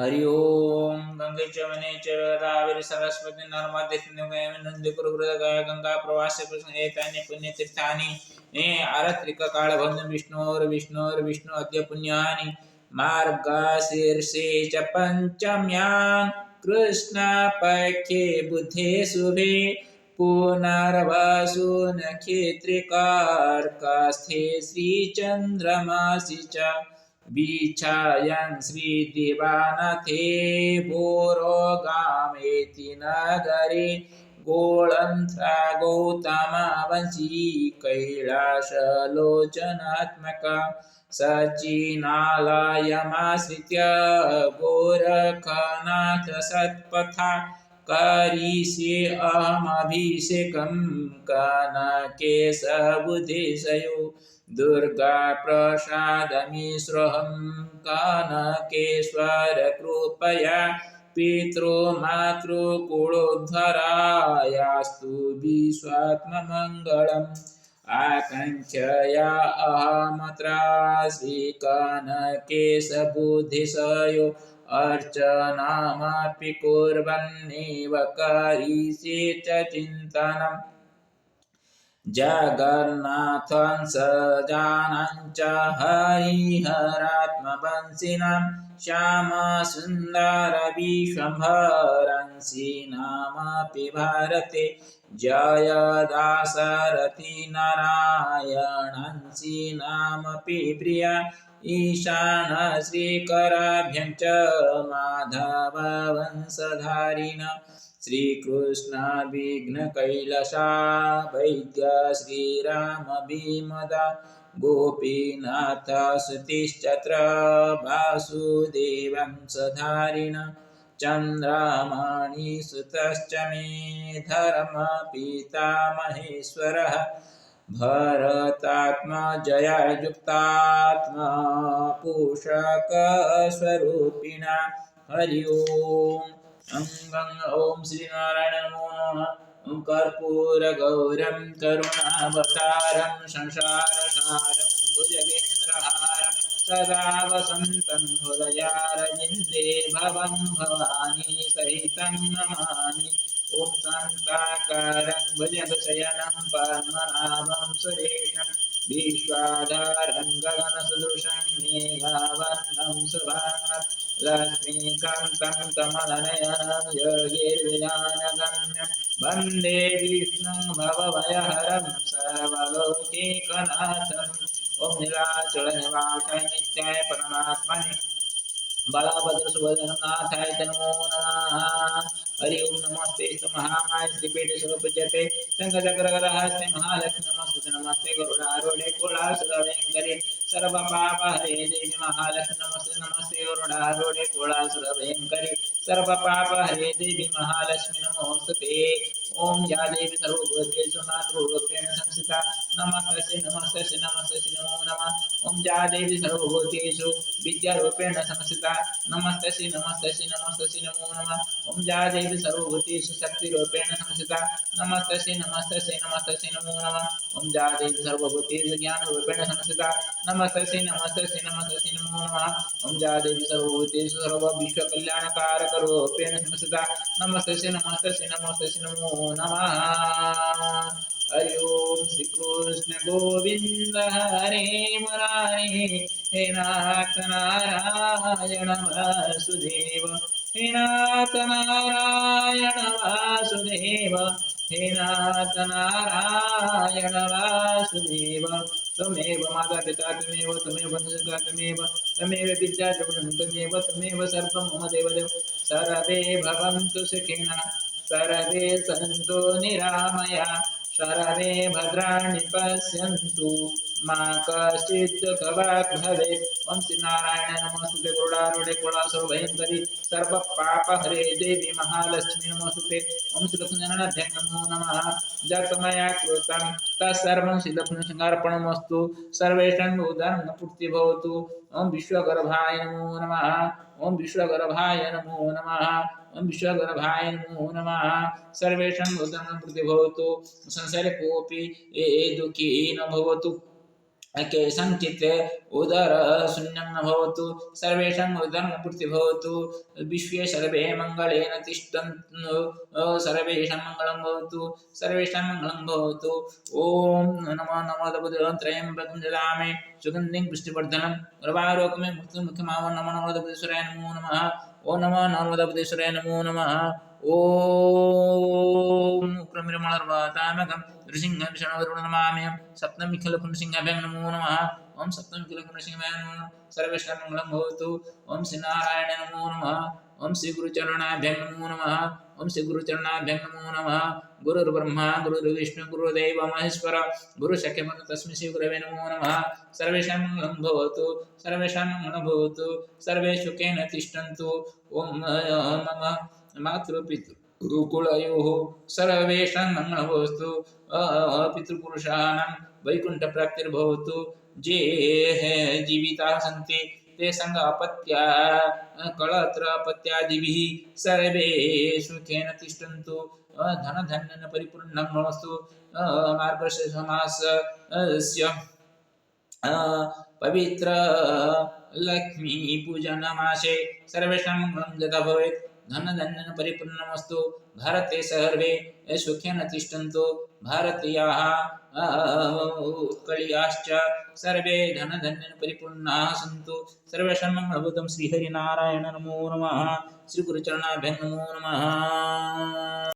हरि ओम। गंगे च वने सरस्वती नर्मदे सिंधु नंदी कुरु गया गंगा प्रवास प्रसन्न एतानि पुण्य तीर्थानि हे। आरत्रिक काल बंधु विष्णोर विष्णोर विष्णु अद्य पुण्यानि। मार्गशीर्षे च पञ्चम्यां कृष्णपक्षे बुद्धे शुभे पुनर्वसु नक्षत्रिकार्कस्थे श्रीचन्द्रमासि च विच्छायन् श्रीदिवानथे पुरोगामेति नगरे गोळन्त्रा गौतमवंशी कैलासलोचनात्मका सचिनालयमाश्रित्य गोरखनाथ सत्पथा करिष्ये अहमभिषेकं कनकेशबुधिशयो दुर्गाप्रसादमिश्रहं कनकेश्वरकृपया पितृमातृकुलोद्धरायास्तु विश्वात्ममङ्गलम् आकाङ्क्षया अहमत्राश्रीकनकेशबुद्धिशयो अर्चनामपि कुर्वन्नेव करिष्ये च चिन्तनम् जगन्नाथं सजानं च हरिहरात्मवंशिनां श्यामसुन्दरविश्वम्भरंशीनामपि भारते। जयदासरथि नारायणंशीनामपि प्रिया। ईशान श्रीकराभ्यं च माधववंशधारिण। श्रीकृष्ण विघ्नकैलसा वैद्य गोपीनाथ सुतिश्चत्र वासुदेवं सधारिण चन्द्रामाणि सुतश्च मे धर्मपितामहेश्वरः भरतात्मजययुक्तात्मा पूषकस्वरूपिणा हरि ओम्। अङ्गं ॐ श्रीनारायण नमो नमः ॐ कर्पूरगौरं करुणावतारं संसारसारं भुजगेन्द्रहारं सदा वसन्तं हृदयारविन्दे भवं भवानी सहितं नमामि ॐ शान्ताकारं भुजगशयनं पद्मनाभं सुरेशं विश्वाधारं गगनसदृशं मेघावर्णं सुभात् लक्ष्मीकान्तं कमलनयनं योगिर्विधानगम्यं वंदे विष्णुं भवभयहरं सर्वलोकैकनाथम् ॐ नीलाचलनिवासाय नित्याय परमात्मने बलभद्रसुभजगन्नाथाय च नमो नमः हरि ओम नमस्ते महामाय श्रीपीठ स्वरूपजते शङ्खचक्रगरहस्ते महालक्ष्मी नमस्ते नमस्ते गुरुणारोणे कोलासुरभयंकरे सर्व पाप हरे देवी, महालक्ष्मी नमस्ते नमस्ते गरुडारूढे पाप हरे देवी, महालक्ष्मी नमोस्तुते। ॐ या देवी सर्वभूतेषु मातृरूपेण संस्थिता नमस्तस्य नमस्तस्य नमस्तस्य नमो नमः ॐ या देवी सर्वभूतेषु विद्यारूपेण संस्थिता नमस्तस्य नमस्तस्य नमस्तस्य नमो नमः ॐ या देवी सर्वभूतेषु शक्तिरूपेण संस्थिता नमस्तस्य नमस्तस्य नमस्तस्य नमो नमः ॐ या देवी सर्वभूतेषु ज्ञानरूपेण संस्थिता नमस्तस्य नमस्तस्य नमस्तस्य नमो नमः ॐ या देवी सर्वभूतेषु सर्वविश्वकल्याणकारकरूपेण संस्थिता नमस्तस्य नमस्तस्य नमस्तस्य नमो नमः। हरि ओम श्री कृष्ण गोविंद हरे मुरारे। हे नाथ नारायण वासुदेव। हे नाथ नारायण वासुदेव। हे नाथ नारायण वासुदेव। त्वमेव माता पिता त्वमेव त्वमेव बन्धुसखा त्वमेव त्वमेव विद्या द्रविणं त्वमेव त्वमेव सर्वं मम देवदेव। सर्वे भवन्तु सुखिनः। सर्वे सन्तु निरामया सर्वे भद्राणि पश्यन्तु। मा कश्चित् ॐ श्रीनारायण नमोस्तुते, गुरुडारूढे, कुलासुरभयङ्करि, सर्वपापहरे, देवी महालक्ष्मी नमोस्तुते। ॐ श्रीलक्ष्मीनारायणाभ्यां नमो नमः। जगमया कृतं तत्सर्वं श्रीलक्ष्मीशृङ्गार्पणमस्तु सर्वेषां उदाहरणं पूर्ति भवतु विश्वगर्भाय नमो नमः। ॐ विश्वगर्भाय नमो नमः। ॐ विश्वगर्भाय नमो नमः। सर्वेषां उदाहरणं पूर्ति भवतु संसारे कोऽपि ए दुःखी न भवतु। केषाञ्चित् उदर शून्यं न भवतु सर्वेषाम् उदरपूर्ति भवतु। विश्वे सर्वे मङ्गलेन तिष्ठन्तु, सर्वेषां मङ्गलं भवतु, सर्वेषां मङ्गलं भवतु। ॐ नमो नमो त्रयम्बकं ददामि सुगन्धिं पुष्टिवर्धनं गर्भारोगमे मुक्तिमुखमाव नमो नमो दपदेश्वराय नमो नमः। ॐ नमो नमो दपदेश्वराय नमो नमः। ॐ उग्रमिरमलर्वातामकं नृसिंहं विष्णुवरुणं नमाम्यहं सप्तमिखलपुंसिंहाभ्यं नमो नमः ॐ सप्तमिखलपुंसिंहाभ्यं नमः सर्वेषां मङ्गलं भवतु ॐ श्रीनारायण नमः ॐ श्रीगुरुचरणाभ्यं नमो नमः। ॐ श्रीगुरुचरणाभ्यं नमो नमः। गुरुर्ब्रह्मा, गुरुर्विष्णु गुरुदेव महेश्वर। गुरुशक्यमन तस्मै श्रीगुरवे नमो नमः। सर्वेषां मङ्गलं भवतु, सर्वेषां मङ्गलं भवतु, सर्वे सुखेन तिष्ठन्तु। ॐ मम मातृपितृकुलयोः सर्वेषां मङ्गलभवतु पितृपुरुषाणां वैकुण्ठप्राप्तिर्भवतु। ये जीविताः सन्ति ते सङ्गापत्या कळत्रापत्यादिभिः सर्वे सुखेन तिष्ठन्तु। धनधान्येन परिपूर्णं मार्गशीर्षमासस्य पवित्र लक्ष्मीपूजनमासे सर्वेषां मङ्गलं यथा भवेत्। धनधान्येन परिपूर्णमस्तु। भारते सर्वे सुखेन तिष्ठन्तु। भारतीयाः उत्कळीयाश्च सर्वे धनधान्येन परिपूर्णाः सन्तु। सर्वेषां मङ्गलभूतं श्रीहरिनारायण नमो नमः। श्रीगुरुचरणाभ्यं नमो नमः।